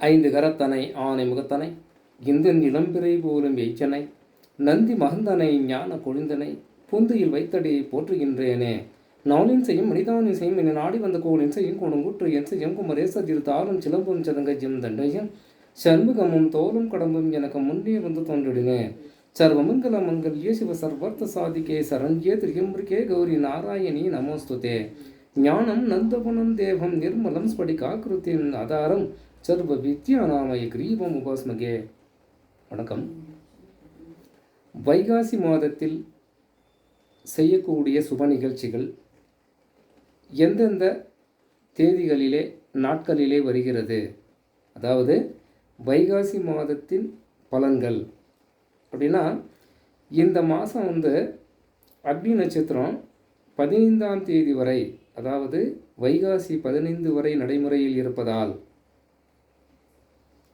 ஐந்து கரத்தனை ஆனை முகத்தனை இந்தன் இளம்பிறை போலும் எய்ச்சனை நந்தி மகந்தனை ஞான கொழுந்தனை பொந்தியில் வைத்தடி போற்றுகின்றேனே. நாளின் செய்யும் மனிதானின் செய்யும் என நாடி வந்த கோளின் செய்யும் கொடுங்குற்று என் செய்யும் திரு தாறும் சிலம்பும் சதங்கஜம் தண்டையும் சண்முகமும் தோலும் கடம்பும் எனக்கு முன்னே வந்து தோன்றிடுங்க சர்வமங்கல மங்கல்யே சிவ சர்வர்த்த சாதிகே சரண்யே திரியம்பிரிகே கௌரி நாராயணி நமோஸ்துதே. ஞானம் நந்தகுணம் தேவம் நிர்மலம் ஸ்படிகாக்கிருத்தின் ஆதாரம் சர்வ வித்யா நாமய கிரீபம் உபாஸ்மகே. வணக்கம். வைகாசி மாதத்தில் செய்யக்கூடிய சுப நிகழ்ச்சிகள் எந்தெந்த தேதிகளிலே நாட்களிலே வருகிறது? அதாவது வைகாசி மாதத்தின் பலன்கள். அப்படின்னா இந்த மாதம் வந்து அக்னி நட்சத்திரம் பதினைந்தாம் தேதி வரை அதாவது வைகாசி பதினைந்து வரை நடைமுறையில் இருப்பதால்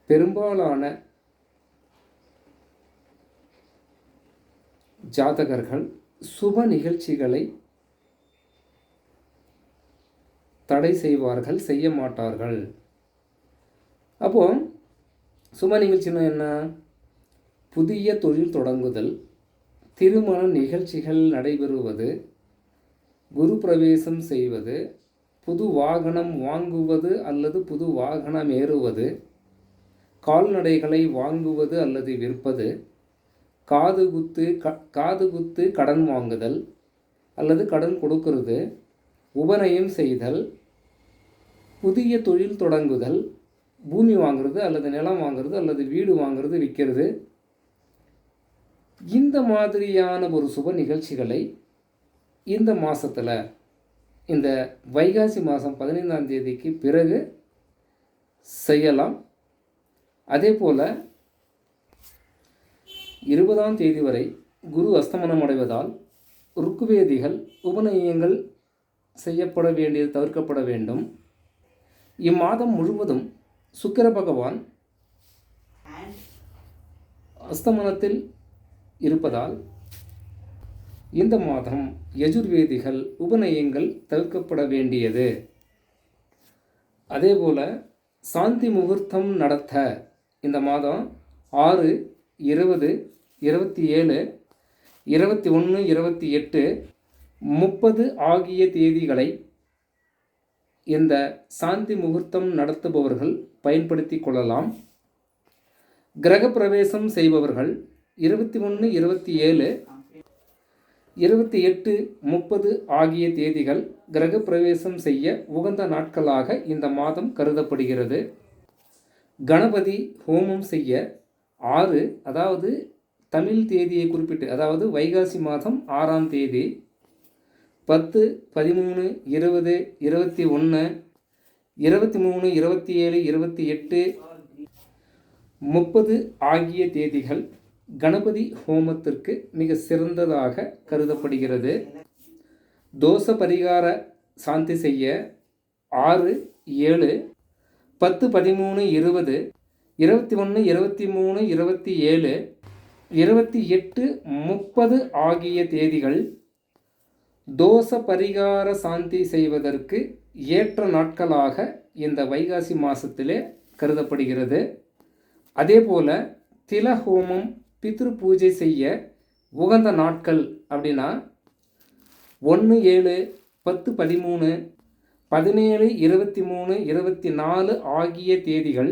பெரும்பாலான ஜாதகர்கள் சுப நிகழ்ச்சிகளை தடை செய்வார்கள் செய்ய மாட்டார்கள். அப்போ சுப நிகழ்ச்சினா என்ன? புதிய தொழில் தொடங்குதல் திருமண நிகழ்ச்சிகள் நடைபெறுவது குரு பிரவேசம் செய்வது புது வாகனம் வாங்குவது அல்லது புது வாகனம் ஏறுவது கால்நடைகளை வாங்குவது அல்லது விற்பது காது குத்து க காது குத்து கடன் வாங்குதல் அல்லது கடன் கொடுக்கறது உபநயம் செய்தல் புதிய தொழில் தொடங்குதல் பூமி வாங்குறது அல்லது நிலம் வாங்குறது அல்லது வீடு வாங்குறது விற்கிறது. இந்த மாதிரியான ஒரு சுப நிகழ்ச்சிகளை இந்த மாதத்தில் இந்த வைகாசி மாதம் பதினைந்தாம் தேதிக்கு பிறகு செய்யலாம். அதே போல் இருபதாம் தேதி வரை குரு அஸ்தமனம் அடைவதால் ருக்குவேதிகள் உபநயங்கள் செய்யப்பட வேண்டியது தவிர்க்கப்பட வேண்டும். இம்மாதம் முழுவதும் சுக்கிர பகவான் அஸ்தமனத்தில் இருப்பதால் இந்த மாதம் யஜுர்வேதிகள் உபநயங்கள் தவிர்க்கப்பட வேண்டியது. அதேபோல சாந்தி முகூர்த்தம் நடத்த இந்த மாதம் ஆறு இருபது இருபத்தி ஏழு இருபத்தி ஒன்று இருபத்தி எட்டு முப்பது ஆகிய தேதிகளை இந்த சாந்தி முகூர்த்தம் நடத்துபவர்கள் பயன்படுத்தி கொள்ளலாம். கிரகப்பிரவேசம் செய்பவர்கள் இருபத்தி ஒன்று இருபத்தி ஏழு இருபத்தி எட்டு முப்பது ஆகிய தேதிகள் கிரகப்பிரவேசம் செய்ய உகந்த நாட்களாக இந்த மாதம் கருதப்படுகிறது. கணபதி ஹோமம் செய்ய ஆறு அதாவது தமிழ் தேதியை குறிப்பிட்டு அதாவது வைகாசி மாதம் ஆறாம் தேதி பத்து பதிமூணு இருபது இருபத்தி ஒன்று இருபத்தி மூணு இருபத்தி ஏழு இருபத்தி எட்டு முப்பது ஆகிய தேதிகள் கணபதி ஹோமத்திற்கு மிக சிறந்ததாக கருதப்படுகிறது. தோச பரிகார சாந்தி செய்ய ஆறு ஏழு பத்து பதிமூணு இருபது இருபத்தி ஒன்று இருபத்தி மூணு இருபத்தி ஏழு இருபத்தி எட்டு முப்பது ஆகிய தேதிகள் தோஷ பரிகார சாந்தி செய்வதற்கு ஏற்ற நாட்களாக இந்த வைகாசி மாதத்திலே கருதப்படுகிறது. அதே போல் தில ஹோமம் பித்ரு பூஜை செய்ய உகந்த நாட்கள் அப்படின்னா ஒன்று ஏழு பத்து பதிமூணு பதினேழு இருபத்தி மூணு இருபத்தி நாலு ஆகிய தேதிகள்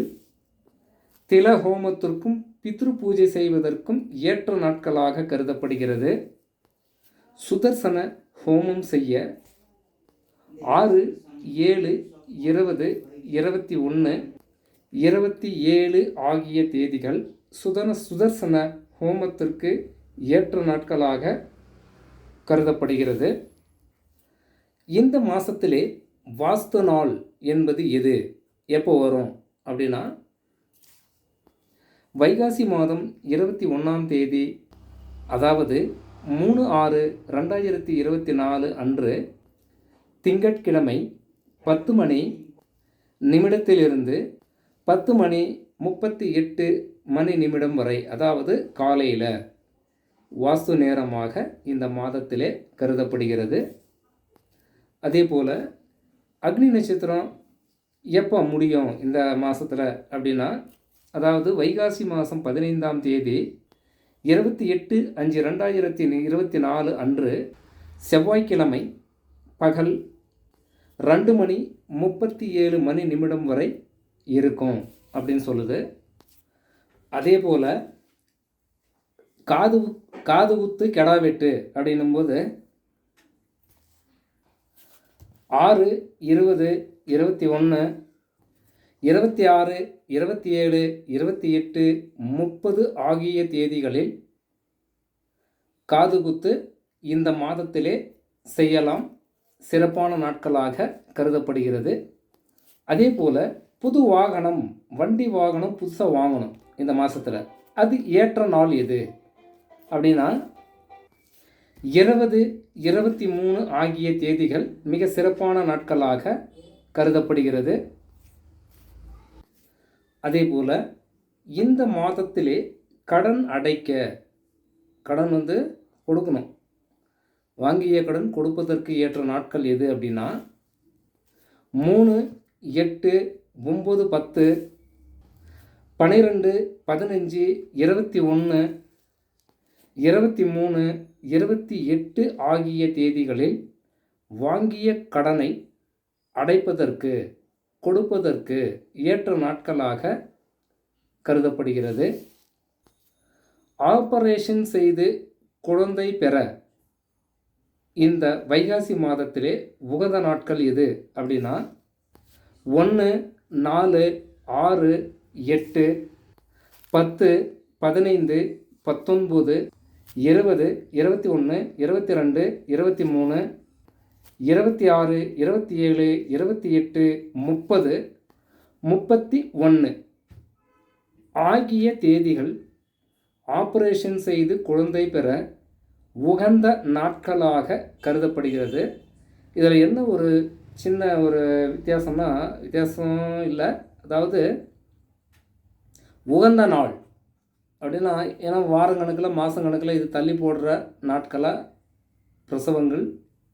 தில ஹோமத்திற்கும் பித்ரு பூஜை செய்வதற்கும் ஏற்ற நாட்களாக கருதப்படுகிறது. சுதர்சன ஹோமம் செய்ய ஆறு ஏழு இருபது இருபத்தி ஒன்று இருபத்தி ஏழு ஆகிய தேதிகள் சுதன சுதர்சன ஹோமத்திற்கு ஏற்ற நாட்களாக கருதப்படுகிறது. இந்த மாதத்திலே வாஸ்து நாள் என்பது எது? எப்போ வரும்? அப்படின்னா வைகாசி மாதம் இருபத்தி ஒன்றாம் தேதி அதாவது மூணு ஆறு ரெண்டாயிரத்தி இருபத்தி நாலு அன்று திங்கட்கிழமை பத்து மணி நிமிடத்திலிருந்து பத்து மணி முப்பத்தி எட்டு மணி நிமிடம் வரை அதாவது காலையில். வாஸ்து நேரமாக இந்த மாதத்திலே கருதப்படுகிறது. அதே போல் அக்னி நட்சத்திரம் எப்போ முடியும் இந்த மாதத்தில் அப்படின்னா அதாவது வைகாசி மாதம் பதினைந்தாம் தேதி இருபத்தி எட்டு அஞ்சு ரெண்டாயிரத்தி இருபத்தி நாலு அன்று செவ்வாய்க்கிழமை பகல் ரெண்டு மணி முப்பத்தி ஏழு மணி நிமிடம் வரை இருக்கும் அப்படின்னு சொல்லுது. அதே போல் காது காது குத்து கெடா வெட்டு அப்படின்னும்போது ஆறு இருபது இருபத்தி ஒன்று இருபத்தி ஆறு இருபத்தி ஏழு இருபத்தி எட்டு முப்பது ஆகிய தேதிகளில் காதுகுத்து இந்த மாதத்திலே செய்யலாம். சிறப்பான நாட்களாக கருதப்படுகிறது. அதே போல் புது வாகனம் வண்டி வாகனம் புதுசாக வாங்கணும் இந்த மாதத்தில் அது ஏற்ற நாள் எது? அப்படின்னா இருபது இருபத்தி மூணு ஆகிய தேதிகள் மிக சிறப்பான நாட்களாக கருதப்படுகிறது. அதேபோல் இந்த மாதத்திலே கடன் அடைக்க கடன் வந்து கொடுக்கணும். வாங்கிய கடன் கொடுப்பதற்கு ஏற்ற நாட்கள் எது அப்படின்னா மூணு எட்டு ஒம்பது பத்து பன்னிரெண்டு பதினஞ்சு இருபத்தி ஒன்று இருபத்தி மூணு இருபத்தி எட்டு ஆகிய தேதிகளில் வாங்கிய கடனை அடைப்பதற்கு கொடுப்பதற்கு ஏற்ற நாட்களாக கருதப்படுகிறது. ஆபரேஷன் செய்து குழந்தை பெற இந்த வைகாசி மாதத்திலே உகந்த நாட்கள் எது அப்படின்னா ஒன்று நாலு ஆறு எட்டு பத்து பதினைந்து பத்தொன்பது இருபது இருபத்தி ஒன்று இருபத்தி ரெண்டு இருபத்தி மூணு இருபத்தி ஆறு இருபத்தி ஏழு இருபத்தி எட்டு முப்பது முப்பத்தி ஒன்று ஆகிய தேதிகள் ஆப்ரேஷன் செய்து குழந்தை பெற உகந்த நாட்களாக கருதப்படுகிறது. இதில் என்ன ஒரு சின்ன ஒரு வித்தியாசம்னா வித்தியாசம் இல்லை. அதாவது உகந்த நாள். அப்படின்னா ஏன்னா வாரங்கணக்கில் மாதங்கணக்கில் இது தள்ளி போடுற நாட்களாக பிரசவங்கள்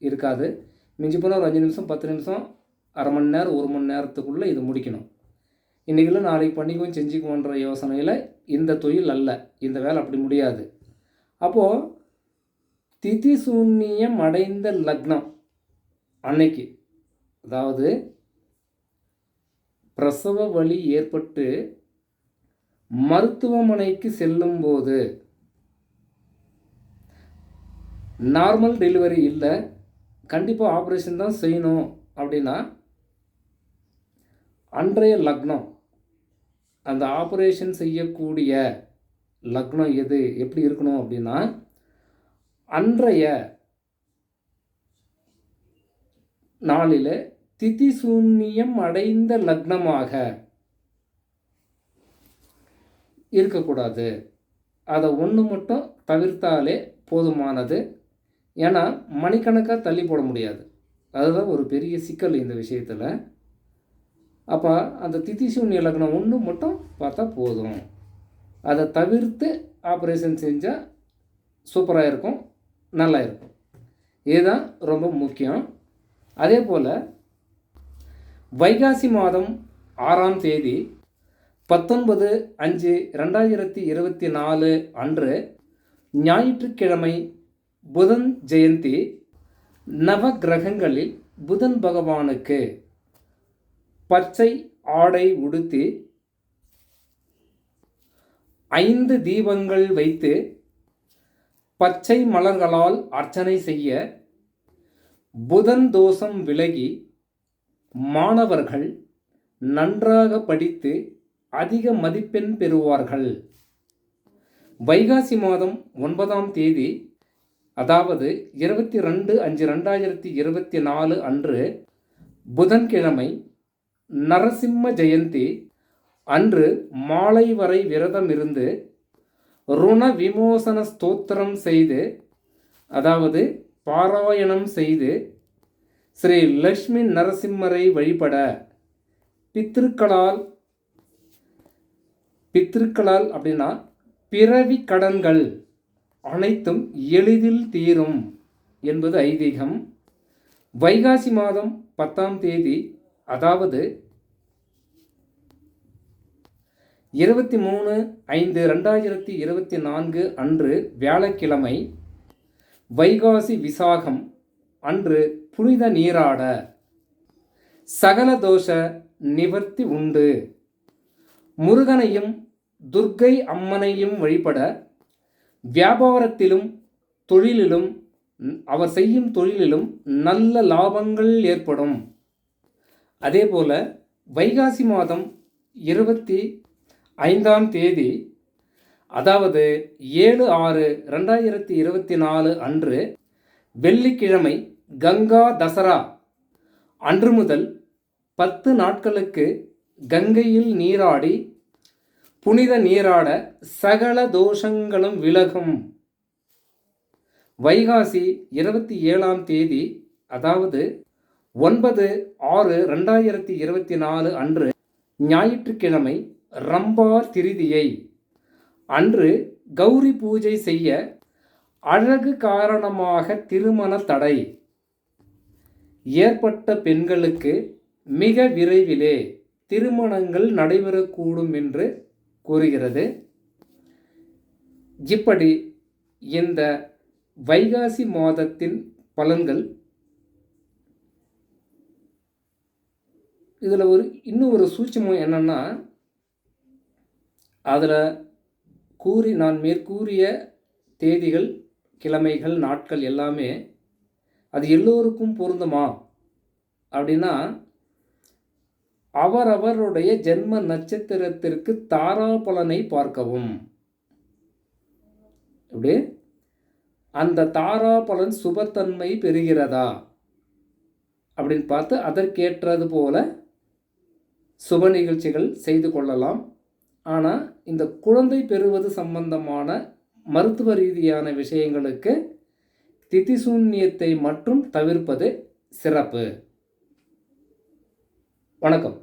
இருக்காது. மிஞ்சி போனால் ஒரு அஞ்சு நிமிஷம் பத்து நிமிஷம் அரை மணி நேரம் ஒரு மணி நேரத்துக்குள்ளே இது முடிக்கணும். இன்றைக்கில நாளைக்கு பண்ணிக்குவோம் செஞ்சுக்குவோன்ற யோசனையில் இந்த தொழில் அல்ல. இந்த வேலை அப்படி முடியாது. அப்போது திதி சூன்யம் அடைந்த லக்னம் அன்னைக்கு அதாவது பிரசவ வலி ஏற்பட்டு மருத்துவமனைக்கு செல்லும்போது நார்மல் டெலிவரி இல்லை கண்டிப்பாக ஆப்ரேஷன் தான் செய்யணும் அப்படின்னா அன்றைய லக்னம் அந்த ஆப்ரேஷன் செய்யக்கூடிய லக்னம் எது எப்படி இருக்கணும் அப்படின்னா அன்றைய நாளில் திதி சூன்யம் அடைந்த லக்னமாக இருக்கக்கூடாது. அதை ஒன்று மட்டும் தவிர்த்தாலே போதுமானது. ஏன்னா மணிக்கணக்காக தள்ளி போட முடியாது. அதுதான் ஒரு பெரிய சிக்கல் இந்த விஷயத்தில். அப்போ அந்த திதி சூன்ய லக்னம் ஒன்று மட்டும் பார்த்தா போதும். அதை தவிர்த்து ஆப்ரேஷன் செஞ்சால் சூப்பராக இருக்கும் நல்லா இருக்கும். இதுதான் ரொம்ப முக்கியம். அதே போல் வைகாசி மாதம் ஆறாம் தேதி பத்தொன்பது அஞ்சு ரெண்டாயிரத்தி இருபத்தி நாலு அன்று ஞாயிற்றுக்கிழமை புதன் ஜெயந்தி நவ கிரகங்களில் புதன் பகவானுக்கு பச்சை ஆடை உடுத்தி ஐந்து தீபங்கள் வைத்து பச்சை மலர்களால் அர்ச்சனை செய்ய புதன் தோஷம் விலகி மாணவர்கள் நன்றாக படித்து அதிக மதிப்பெண் பெறுவார்கள். வைகாசி மாதம் ஒன்பதாம் தேதி அதாவது இருபத்தி ரெண்டு அஞ்சு ரெண்டாயிரத்தி இருபத்தி நாலு அன்று புதன்கிழமை நரசிம்ம ஜெயந்தி அன்று மாலை வரை விரதம் இருந்து ருண விமோசன ஸ்தோத்திரம் செய்து அதாவது பாராயணம் செய்து ஸ்ரீ லக்ஷ்மி நரசிம்மரை வழிபட பித்திருக்களால் பித்திருக்களால் அப்படின்னா பிறவி கடன்கள் அனைத்தும் எளிதில் தீரும் என்பது ஐதீகம். வைகாசி மாதம் பத்தாம் தேதி அதாவது இருபத்தி மூணு ஐந்து ரெண்டாயிரத்தி இருபத்தி நான்கு அன்று வியாழக்கிழமை வைகாசி விசாகம் அன்று புனித நீராட சகல தோஷ நிவர்த்தி உண்டு. முருகனையும் துர்க்கை அம்மனையும் வழிபட வியாபாரத்திலும் தொழிலிலும் அவர் செய்யும் தொழிலிலும் நல்ல லாபங்கள் ஏற்படும். அதேபோல வைகாசி மாதம் இருபத்தி ஐந்தாம் தேதி அதாவது ஏழு ஆறு ரெண்டாயிரத்தி இருபத்தி நாலு அன்று வெள்ளிக்கிழமை கங்கா தசரா அன்று முதல் பத்து நாட்களுக்கு கங்கையில் நீராடி புனித நீராட சகல தோஷங்களும் விலகும். வைகாசி இருபத்தி ஏழாம் தேதி அதாவது ஒன்பது ஆறு ரெண்டாயிரத்தி இருபத்தி நாலு அன்று ஞாயிற்றுக்கிழமை ரம்பா திருதியை. அன்று கௌரி பூஜை செய்ய அழகு காரணமாக திருமண தடை. ஏற்பட்ட பெண்களுக்கு மிக விரைவிலே திருமணங்கள் நடைபெறக்கூடும் என்று கூறுகிறது. இப்படி இந்த வைகாசி மாதத்தின் பலன்கள் இதில் ஒரு இன்னும் ஒரு சூட்சமம் என்னென்னா அதில் கூறி நான் மேற்கூறிய தேதிகள் கிழமைகள் நாட்கள் எல்லாமே அது எல்லோருக்கும் பொருந்துமா? அப்படின்னா அவரவருடைய ஜென்ம நட்சத்திரத்திற்கு தாராபலனை பார்க்கவும். இப்படி அந்த தாராபலன் சுபத்தன்மை பெறுகிறதா? அப்படின்னு பார்த்து அதற்கேற்றது போல சுப நிகழ்ச்சிகள் செய்து கொள்ளலாம். ஆனால் இந்த குழந்தை பெறுவது சம்பந்தமான மருத்துவ ரீதியான விஷயங்களுக்கு திதிசூன்யத்தை மட்டும் தவிர்ப்பது சிறப்பு. வணக்கம்.